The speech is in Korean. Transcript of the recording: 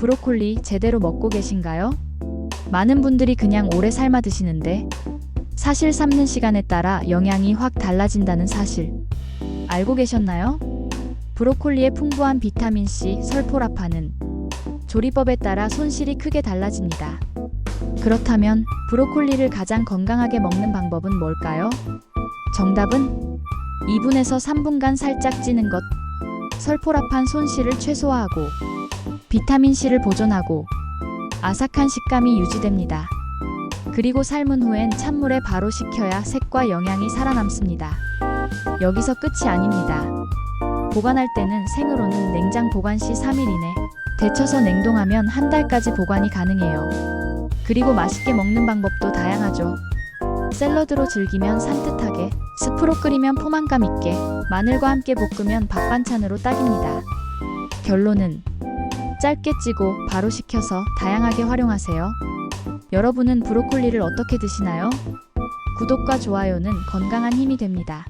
브로콜리 제대로 먹고 계신가요? 많은 분들이 그냥 오래 삶아 드시는데 사실 삶는 시간에 따라 영양이 확 달라진다는 사실 알고 계셨나요? 브로콜리의 풍부한 비타민 C, 설포라파는 조리법에 따라 손실이 크게 달라집니다. 그렇다면 브로콜리를 가장 건강하게 먹는 방법은 뭘까요? 정답은 2분에서 3분간 살짝 찌는 것. 설포라판 손실을 최소화하고 비타민 C를 보존하고 아삭한 식감이 유지됩니다. 그리고 삶은 후엔 찬물에 바로 식혀야 색과 영양이 살아남습니다. 여기서 끝이 아닙니다. 보관할 때는 생으로는 냉장 보관 시 3일 이내, 데쳐서 냉동하면 한 달까지 보관이 가능해요. 그리고 맛있게 먹는 방법도 다양하죠. 샐러드로 즐기면 산뜻하게, 스프로 끓이면 포만감 있게, 마늘과 함께 볶으면 밥 반찬으로 딱입니다. 결론은 짧게 찌고 바로 식혀서 다양하게 활용하세요. 여러분은 브로콜리를 어떻게 드시나요? 구독과 좋아요는 건강한 힘이 됩니다.